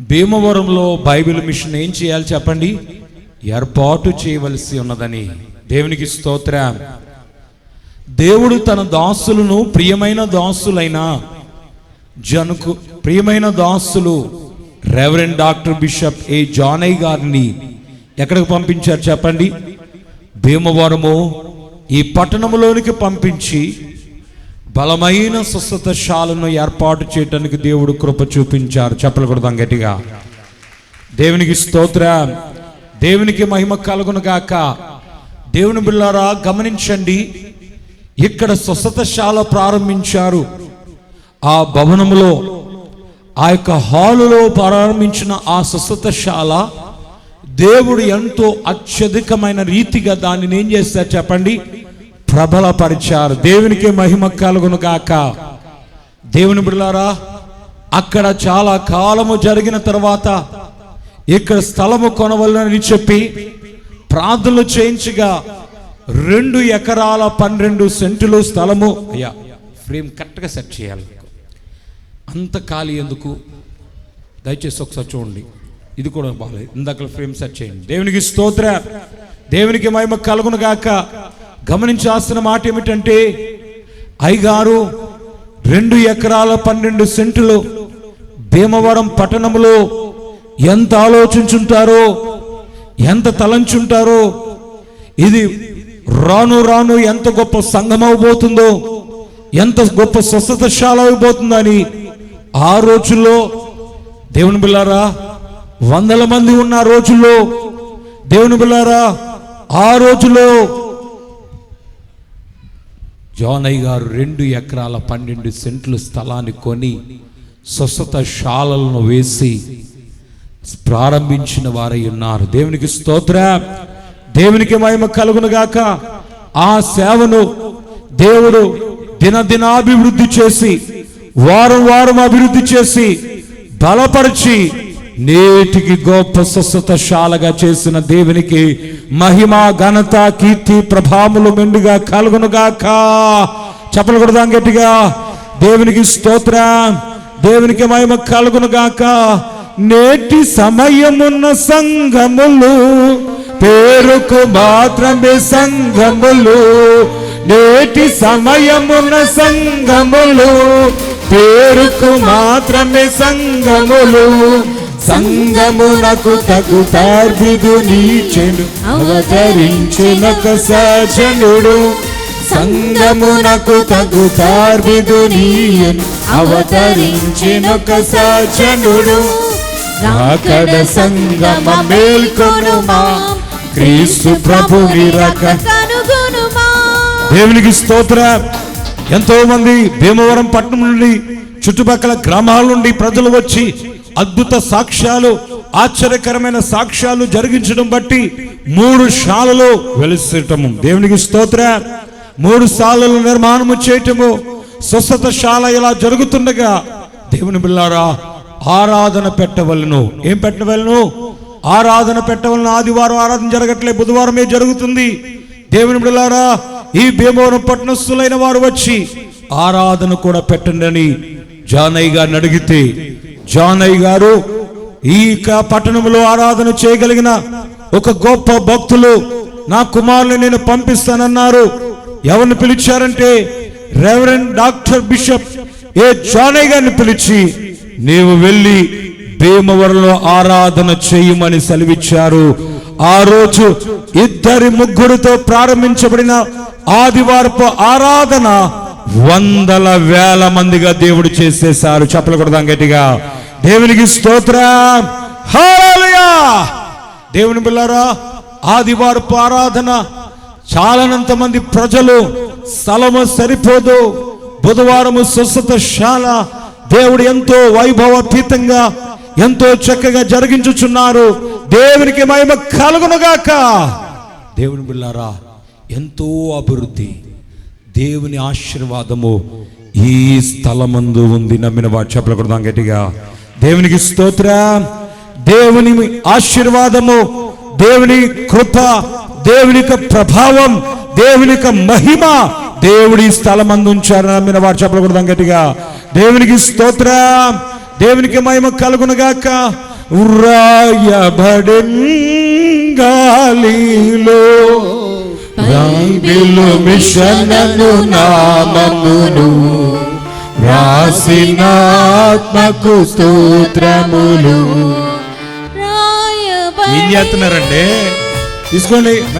భీమవరంలో Bible machine ఏం చేయాలి చెప్పండి? ఏర్పాటు చేయవలసి ఉన్నదని. దేవునికి స్తోత్రం. దేవుడు తన దాసులను ప్రియమైన దాసులైన జనుకు ప్రియమైన దాసులు reverend doctor bishop A Janaiah గారిని ఎక్కడికి పంపించారు చెప్పండి? భీమవరము ఈ పట్టణంలోనికి పంపించి బలమైన స్వస్థతశాలను ఏర్పాటు చేయటానికి దేవుడు కృప చూపించారు. చెప్పలు కొడదాం గట్టిగా. దేవునికి స్తోత్ర. దేవునికి మహిమ కలుగును గాక. దేవుని బిళ్ళారా గమనించండి. ఇక్కడ స్వస్థతశాల ప్రారంభించారు. ఆ భవనంలో ఆ యొక్క హాలులో ప్రారంభించిన ఆ స్వస్థతశాల దేవుడు ఎంతో అత్యధికమైన రీతిగా దానిని ఏం చేస్తారు చెప్పండి? ప్రబలపరిచారు. దేవునికి మహిమ కలుగును గాక. దేవుని బిడ్డలారా అక్కడ చాలా కాలము జరిగిన తర్వాత ఇక్కడ స్థలము కొనవలనని చెప్పి ప్రార్థనలు చేయించగా రెండు ఎకరాల పన్నెండు సెంటులు స్థలము అయ్యా ఫ్రేమ్ కరెక్ట్గా సెట్ చేయాలి. అంత ఖాళీ ఎందుకు? దయచేసి ఒకసారి చూడండి. ఇది కూడా బాగాలేదు. ఇందాక ఫ్రేమ్ సెట్ చేయండి. దేవునికి స్తోత్ర. దేవునికి మహిమ కలుగును గాక. గమనించాల్సిన మాట ఏమిటంటే అయ్యగారు రెండు ఎకరాల పన్నెండు సెంటులు భీమవరం పట్టణంలో ఎంత ఆలోచించుంటారో ఎంత తలంచుంటారో ఇది రాను రాను ఎంత గొప్ప సంఘం అవబోతుందో ఎంత గొప్ప స్వస్థతశాల అయిపోతుందని ఆ రోజుల్లో దేవుని బిల్లారా వందల మంది ఉన్న రోజుల్లో దేవుని బిల్లారా ఆ రోజులో జోనయ్య గారు రెండు ఎకరాల పన్నెండు సెంట్లు స్థలాన్ని కొని స్వస్థత శాలలను వేసి ప్రారంభించిన వారై ఉన్నారు. దేవునికి స్తోత్ర. దేవునికి మహిమ కలుగునుగాక ఆ సేవను దేవుడు దినదినాభివృద్ధి చేసి వారం వారం అభివృద్ధి చేసి బలపరిచి నేటికి గొప్ప స్వస్థత శాలగా చేసిన దేవునికి మహిమ ఘనత కీర్తి ప్రభాములు మెండుగా కలుగునుగాక. చెప్పలు కొడదాం గట్టిగా. దేవునికి స్తోత్ర. దేవునికి మహిమ కలుగునుగాక. నేటి సమయమున్న సంఘములు పేరుకు మాత్రమే సంఘములు. నేటి సమయమున్న సంఘములు పేరుకు మాత్రమే సంఘములు. సంగమునకు తగు తార్బిదు నీచెను అవతరించినక సజనుడు సంగమునకు తగు తార్బిదు నీయను అవతరించినక సజనుడు రాకడ సంగమ మేల్కొనుమా క్రీస్తు ప్రభుని రక. దేవునికి స్తోత్ర. ఎంతో మంది భీమవరం పట్టణం నుండి చుట్టుపక్కల గ్రామాల నుండి ప్రజలు వచ్చి అద్భుత సాక్ష్యాలు ఆశ్చర్యకరమైన సాక్ష్యాలు జరిగించడం బట్టి మూడు శాలలో వెలిసటము. దేవునికి స్తోత్ర. మూడు శాలలు నిర్మాణము చేయటము స్వస్థత శాల ఇలా జరుగుతుండగా దేవుని బిల్లారా ఆరాధన పెట్టవలను. ఏం పెట్టవలను? ఆరాధన పెట్టవలను. ఆదివారం ఆరాధన జరగట్లే బుధవారమే జరుగుతుంది. దేవుని బిళ్ళారా ఈ భీమవరం పట్టణస్థులైన వారు వచ్చి ఆరాధన కూడా పెట్టండి అని జానయ్య గారిని అడిగితే జానయ్య గారు ఈ పట్టణంలో ఆరాధన చేయగలిగిన ఒక గొప్ప భక్తులు నా కుమారుని నేను పంపిస్తానన్నారు. ఎవరిని పిలిచారంటే reverend doctor bishop A Janaiah గారిని పిలిచి నీవు వెళ్ళి భీమవరంలో ఆరాధన చేయమని సెలవిచ్చారు. ఆ రోజు ఇద్దరి ముగ్గురితో ప్రారంభించబడిన ఆదివారపు ఆరాధన వందల వేల మందిగా దేవుడు చేసేసారు చెప్పలు గట్టిగా. దేవునికి స్తోత్రం. హాలయా దేవుని బిల్లారా ఆదివారపు ఆరాధన చాలానంత మంది ప్రజలు స్థలము సరిపోదు. బుధవారము స్వస్థత శాల. దేవుడు ఎంతో వైభవపీతంగా ఎంతో చక్కగా జరిగించుచున్నారు. దేవునికి మహిమ కలుగునుగాక. దేవుని బిళ్ళారా ఎంతో అభివృద్ధి. దేవుని ఆశీర్వాదము ఈ స్థలమందు ఉంది. నమ్మిన వాడు చెప్పలకూడదాం గట్టిగా. దేవునికి స్తోత్ర. దేవుని ఆశీర్వాదము దేవుని కృప దేవుని ప్రభావం దేవుని మహిమ దేవుడి స్థలమందు ఉంచారు నమ్మిన వారు చెప్పకూడదాం గట్టిగా. దేవునికి స్తోత్ర. దేవునికి మహిమ కలుగునగాక వ్రాయబడిన్ గాలిలో మిషనను నామమును రాసిన ఆత్మకు స్తోత్రములు. రాయబడి తీసుకోండి.